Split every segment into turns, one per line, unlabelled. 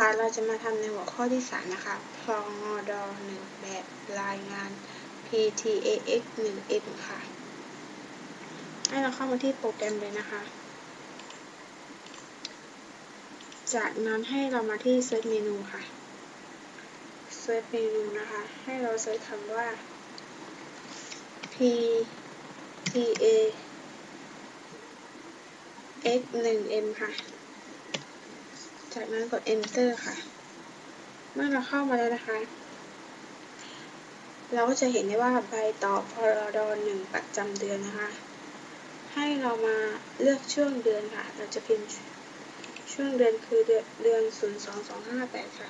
ค่ะเราจะมาทำในหัวข้อที่ 3 นะคะพองอดหนึ่งแบบรายงาน PTAX 1 M ค่ะ ให้เราเข้ามาที่โปรแกรมเลยนะคะ จากนั้นให้เรามาที่ Search Menu ค่ะ Search Menu นะคะ ให้เราเซิร์ชคำว่า PTAX 1 M ค่ะ จากนั้นกด enter ค่ะ เมื่อเราเข้ามาแล้วนะคะ เราก็จะเห็นได้ว่าใบต่อพรดหนึ่งประจำเดือนนะคะ ให้เรามาเลือกช่วงเดือนค่ะ เราจะพิมพ์ช่วงเดือนคือเดือนเดือน 02258 ค่ะ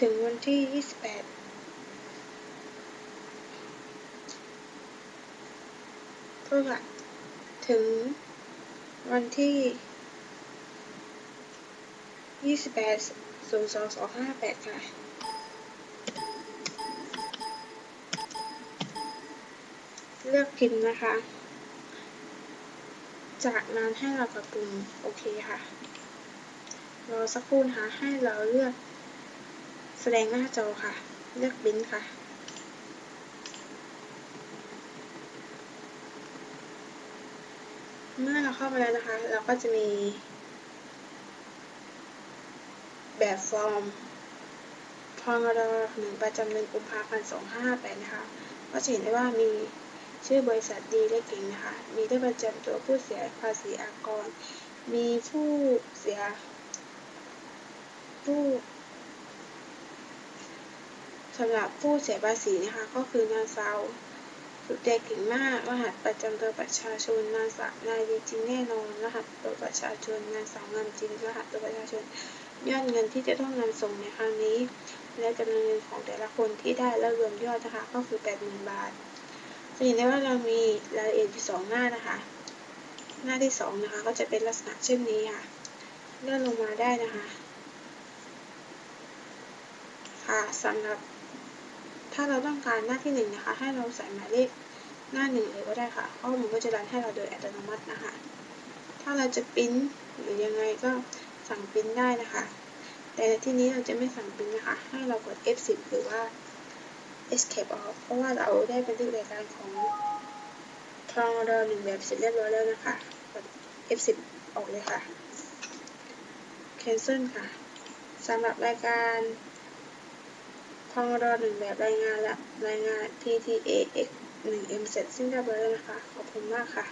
ถึงวันที่ 28โทษค่ะถึงวันที่ ยี่สิบแปดศูนย์สองสองห้าแปดค่ะเลือกพิมพ์นะคะ จากนั้นให้เรากดปุ่มโอเคค่ะ รอสักครู่นะคะ ให้เราเลือกแสดงหน้าจอค่ะ เลือกบินค่ะ เมื่อเราเข้ามาแล้วนะคะ เราก็จะมี แบบฟอร์มพองรหนึ่งประจำเดือนกุมภาพันธ์สองห้าแปดนะคะ ก็จะเห็นได้ว่ามีชื่อบริษัทดีและเก่งนะคะ มีเลขประจำตัวผู้เสียภาษีอากร มีผู้เสีย ผู้สำหรับผู้เสียภาษีนะคะ ก็คือนางสาวสุดใจเก่งมาก รหัสประจำตัวประชาชนนางสาวนายดีจริงแน่นอน รหัสตัวประชาชนนางสาวงามจริง รหัสตัวประชาชน ยอดเงินที่จะต้องนำส่งในครั้งนี้ และจำนวนเงินของแต่ละคนที่ได้และรวมยอดนะคะก็คือ 80,000 บาทจะเห็นได้ว่าเรามีรายละเอียดอยู่สองหน้านะคะ หน้าที่สองนะคะก็จะเป็นลักษณะเช่นนี้ค่ะ เลื่อนลงมาได้นะคะ ค่ะสำหรับ ถ้าเราต้องการหน้าที่หนึ่งนะคะ ให้เราใส่หมายเลขหน้าหนึ่งเลยก็ได้ค่ะ ข้อมูลก็จะรันให้เราโดยอัตโนมัตินะคะ ถ้าเราจะปริ้นหรือยังไงก็ สั่งปริ้นได้นะคะ แต่ที่นี้เราจะไม่สั่งปริ้นนะคะ ให้เรากด F10 หรือว่า escape off เพราะว่าเราได้บันทึกรายการของทองรอหนึ่งแบบเสร็จเรียบร้อยแล้วนะคะ กด F10 ออกเลยค่ะ cancel ค่ะสำหรับรายการทองรอหนึ่งแบบรายงานและรายงาน PTAX 1M เสร็จสิ้นเรียบร้อยแล้วนะคะ ขอบคุณมากค่ะ